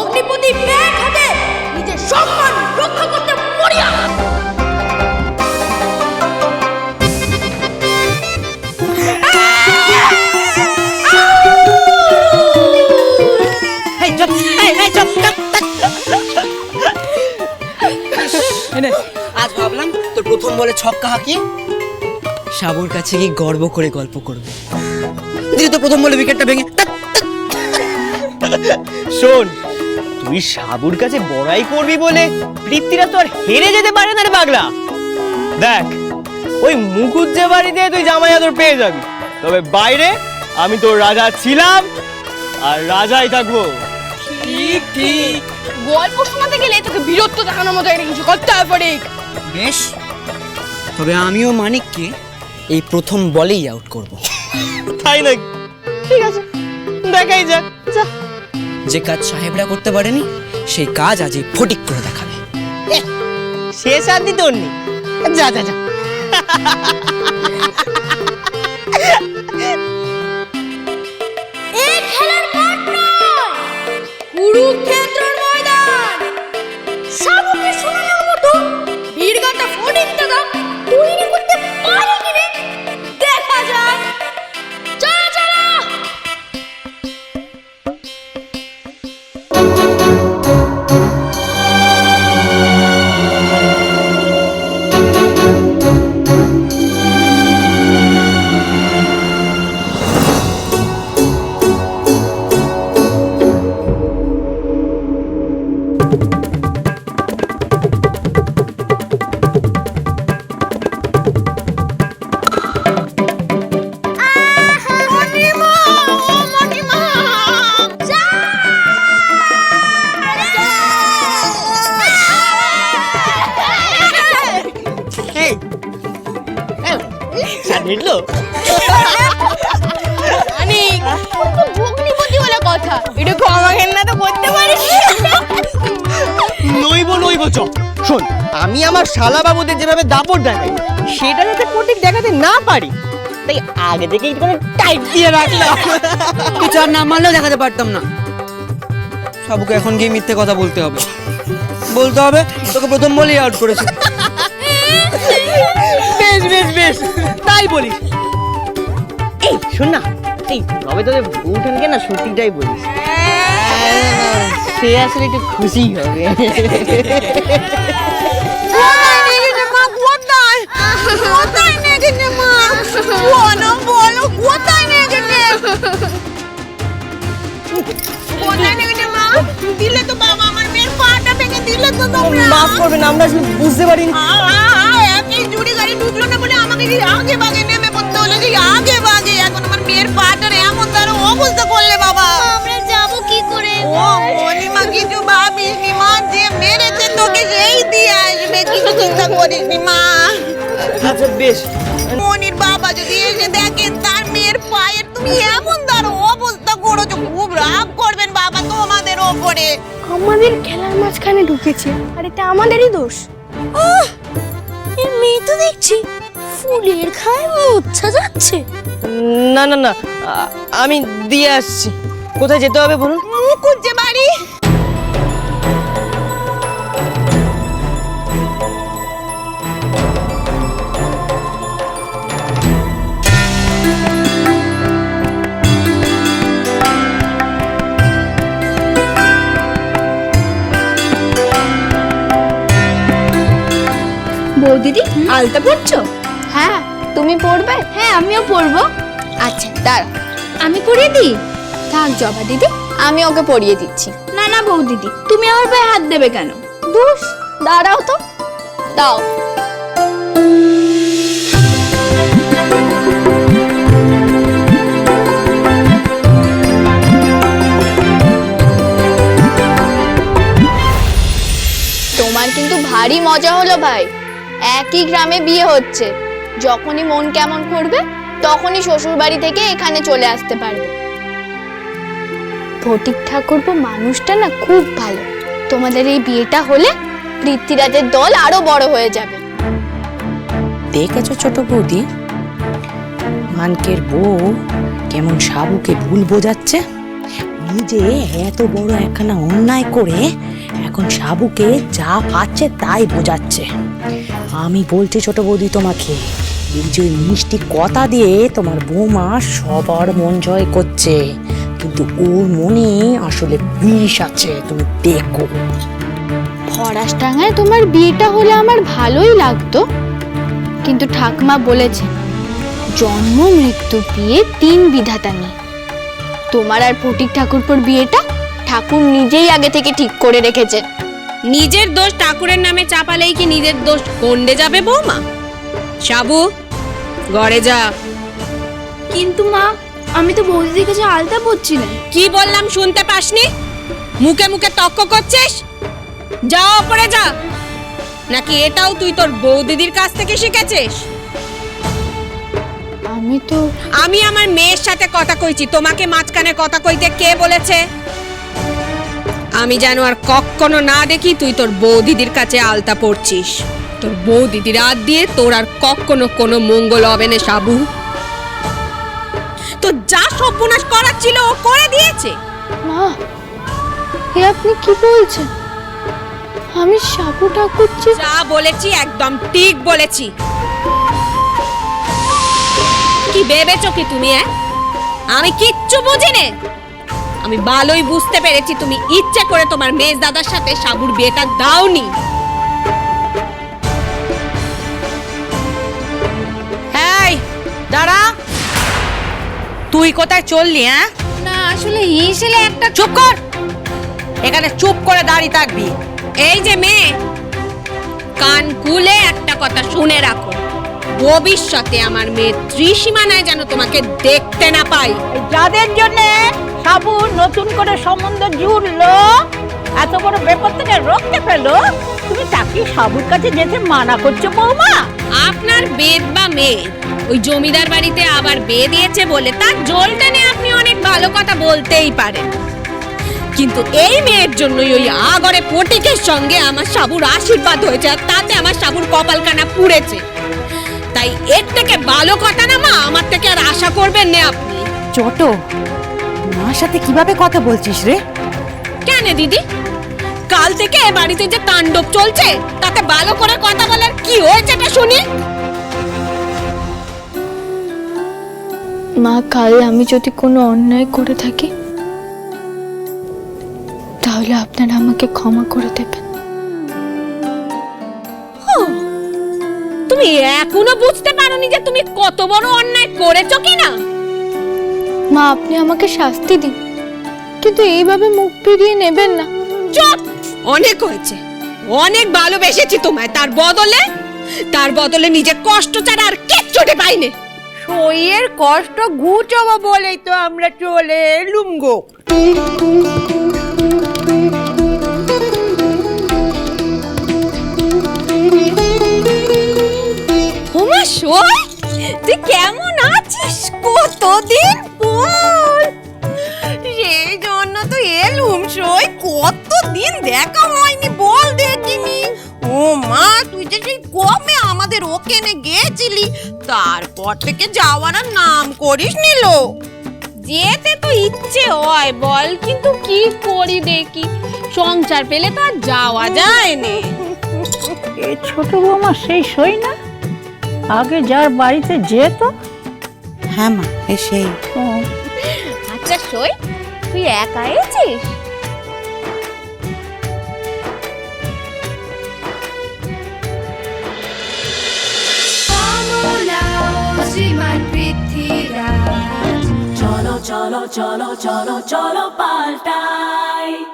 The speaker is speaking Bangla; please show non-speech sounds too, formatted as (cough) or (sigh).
অগ্নিপতি ব্যাগ হাতে নিজের সম্মান রক্ষা করতে মরিয়া আজ ভাবলাম তোর প্রথম বলে ছক্কা হাঁকি সাবুর কাছে গিয়ে গর্ব করে গল্প করবে। দিদি তো প্রথম বলে উইকেটটা ভেঙে শোন তুই সাবুর কাছে বড়াই করবি বলে পৃথ্বীরা তো আর হেরে যেতে পারে না রে পাগলা। দেখ ওই মুকুট যে বাড়িতে তুই জামাই আদর পেয়ে যাবি। তবে বাইরে আমি তোর রাজা ছিলাম আর রাজাই থাকব। ঠিক ঠিক। গল্প শোনাতে গেলে তোকে বীরত্ব দেখানোর মতো একটা কিছু করতে হবে পড়িক বেশ তবে আমিও মানিককে এই প্রথম বলেই আউট করব। তাই নাকি? ঠিক আছে দেখাই যাক। যা। যে কাজ সাহেবরা করতে পারেনি, সেই কাজ আজ এই ফটিক করে দেখাবে। শেষ আর দিত যা যা যা। (laughs) মিটলো? অনেক তো ভগ্নিপতি বলে কথা। এটা ক্ষমা ঘেন্না তো করতে পারিস। নইব নইব চ। শোন আমি আমার শালা বাবুদের যেভাবে দাপট দেখাই সেটা যাতে ফটিক দেখাতে না পারি তাই আগে থেকেই একটু টাইট দিয়ে রাখলাম। কিছু আর না মারলেও দেখাতে পারতাম না। সাবুকে এখন গিয়ে মিথ্যে কথা বলতে হবে। বলতে হবে তোকে প্রথম বলেই আউট করেছে। (laughs) বেশ বেশ বেশ। তাই বলি এই শোন না। এই তবে তোদের বউঠানকে না সত্যিটাই বলিস। সে আসলে একটু খুশি হবে। দিলে তো বাবা আমার মেয়ের পাটা ভেঙে দিলে তো তোমরা। মাফ করবেন আমরা আসলে বুঝতে পারিনি। জুড়ি গাড়ি ঢুকলো না বলে আমাকে যে আগে বাগে নেমে পড়তে হলো? যে আগে বাগে এখন আমার মেয়ের পাটার এমন তার অবস্থা করলে বাবা। আমরা যাব কি করে? ও মনিমা কিছু ভাবিস নি মা যে মেরেছে তোকে সেই দিয়ে আসবে। কিছু চিন্তা করিস নি মা। আচ্ছা বেশ। মনির বাবা যদি এসে দেখে তার মেয়ের পায়ের তুমি এমন তার অবস্থা করেছ খুব রাগ করবেন বাবা তোমাদের ওপরে। আমাদের খেলার মাঝখানে ঢুকেছে আর এটা আমাদেরই দোষ। মেয়ে তো দেখছি ফুলের খায় মোচ্ছা যাচ্ছে। না না না আ- আমি দিয়ে আসছি। কোথায় যেতে হবে বলুন? মুকুট যে বাড়ি। বৌদিদি আলতা পড়ছো হ্যাঁ তুমি পড়বে হ্যাঁ আমিও পড়ব আচ্ছা দাঁড়া আমি পড়িয়ে দিই? থাক জবা দিদি আমি ওকে পড়িয়ে দিচ্ছি। না না বউ দিদি তুমি আমার পায়ে হাত দেবে কেন? দুষ দাঁড়াও তো। দাও। তোমার কিন্তু ভারী মজা হলো ভাই। একই গ্রামে বিয়ে হচ্ছে। যখনই মন কেমন করবে, তখনই শ্বশুর বাড়ি থেকে এখানে চলে আসতে পারবে। ফটিক ঠাকুরপো মানুষটা না খুব ভালো। তোমাদের এই বিয়েটা হলে পৃথ্বীরাজের দল আরও বড় হয়ে যাবে। দেখেছ ছোট বৌদি? মানকের বউ কেমন সাবুকে ভুল বোঝাচ্ছে? নিজে এত বড় একখানা অন্যায় করে এখন সাবুকে যা পাচ্ছে তাই বোঝাচ্ছে। আমি বলছি ছোট বৌদি তোমাকে, এই যে মিষ্টি কথা দিয়ে তোমার বৌমা সবার মন জয় করছে, কিন্তু ওর মনে আসলে বিষ আছে, তুমি দেখো। ফরাসটাঙ্গায় তোমার বিয়েটা হলে আমার ভালোই লাগতো। কিন্তু ঠাকুমা বলেছে, জন্ম, মৃত্যু, বিয়ে তিন বিধাতা নেই তোমার আর ফটিক ঠাকুরপুর বিয়েটা ঠাকুর নিজেই আগে থেকে ঠিক করে রেখেছে। নিজের দোষ ঠাকুরের নামে চাপালেই কি নিজের দোষ কন্ডে যাবে বৌমা? সাবু ঘরে যা। কিন্তু মা আমি তো বৌদিদির কাছে আলতা পড়ছি না। কি বললাম শুনতে পাসনি? মুখে মুখে তক্ক করছিস? যা ওপরে যা। নাকি এটাও তুই তোর বৌদিদির কাছ থেকে শিখেছিস? আমি তো আমি আমার মেয়ের সাথে কথা কইছি তোমাকে মাঝখানে কথা কইতে কে বলেছে? আমি যেন আর কখনো না দেখি তুই তোর বৌদিদির কাছে আলতা পড়ছিস। তোর বৌদিদির হাত দিয়ে তোর আর কখনো কোনো মঙ্গল হবে না সাবু। তো যা সর্বনাশ করার ছিল ও করে দিয়েছে। মা এ আপনি কি বলছেন? আমি সাবু ঠাকুর যে বলেছি একদম ঠিক বলেছি। কি ভেবেছো কি তুমি হ্যাঁ আমি কিচ্ছু বুঝি নে আমি ভালোই বুঝতে পেরেছি তুমি ইচ্ছে করে তোমার মেজ দাদার সাথে সাবুর বিয়েটা দাওনি। এই দাঁড়া। তুই কোথায় চললি হ্যাঁ? না আসলে হিসেলে একটা চুপ কর। এখানে চুপ করে দাঁড়িয়ে থাকবি। এই যে মেয়ে কান খুলে একটা কথা শুনে রাখো। ভবিষ্যতে আমার মেয়ে ত্রিসীমানায় যেন তোমাকে দেখতে না পাই যাদের জন্য সাবু নতুন করে সম্বন্ধ জুড়লো। এত বড় বিপদ থেকে রক্ষে পেল। তুমি তাকে সাবুর কাছে যেতে মানা করছ বৌমা? আপনার বেদ বা মেয়ে ওই জমিদার বাড়িতে আবার বিয়ে দিয়েছে বলে তার জল টেনে আপনি অনেক ভালো কথা বলতেই পারেন। কিন্তু এই মেয়ের জন্যই ওই আগরে পটিকের সঙ্গে আমার সাবুর আশীর্বাদ হয়েছে আর তাতে আমার সাবুর কপালখানা পুড়েছে। তাই এর থেকে ভালো কথা না মা আমার থেকে আর আশা করবেন না আপনি। ছোট মার সাথে কীভাবে কথা বলছিস রে? কেন দিদি? কাল থেকে এ বাড়িতে যে তাণ্ডব চলছে তাতে ভালো করে কথা বলার কি হয়েছে এটা শুনি। মা কাল আমি যদি কোনো অন্যায় করে থাকি তাহলে আপনারা আমাকে ক্ষমা করে দেবেন। তুমি এখনও বুঝতে পারোনি যে তুমি কত বড় অন্যায় করেছ কিনা? মা আপনি আমাকে শাস্তি দিন। কিন্তু এইভাবে মুখ ফিরিয়ে নেবেন না। চুপ! অনেক হয়েছে। অনেক ভালোবেসেছি তোমায়। তার বদলে তার বদলে নিজে কষ্ট ছাড়া আর কিচ্ছুটি পাইনি। সইয়ের কষ্ট ঘুচবো বলেই তো আমরা চলে এলুম গো। ওমা সই! তুই কেমন আছিস? কতদিন পর? সেই জন্য তো এলুম সই কতদিন দেখা হয়নি, বল দেখিনি। ও মা, তুই যে সেই কমে আমাদের ওখানে তারপর থেকে যাওয়ার নাম করিস নিল যেতে তো ইচ্ছে হয়, বল, কিন্তু কি করি দেখি? সংসার পেলে তো আর যাওয়া যায় না। ছোট বৌমা, সেই সই না? আগে যার বাড়িতে যেত? হ্যাঁ মা এ সেই। ও, আচ্ছা সই তুই একা এসেছিস? চলো চলো চলো চলো চলো পাল্টাই।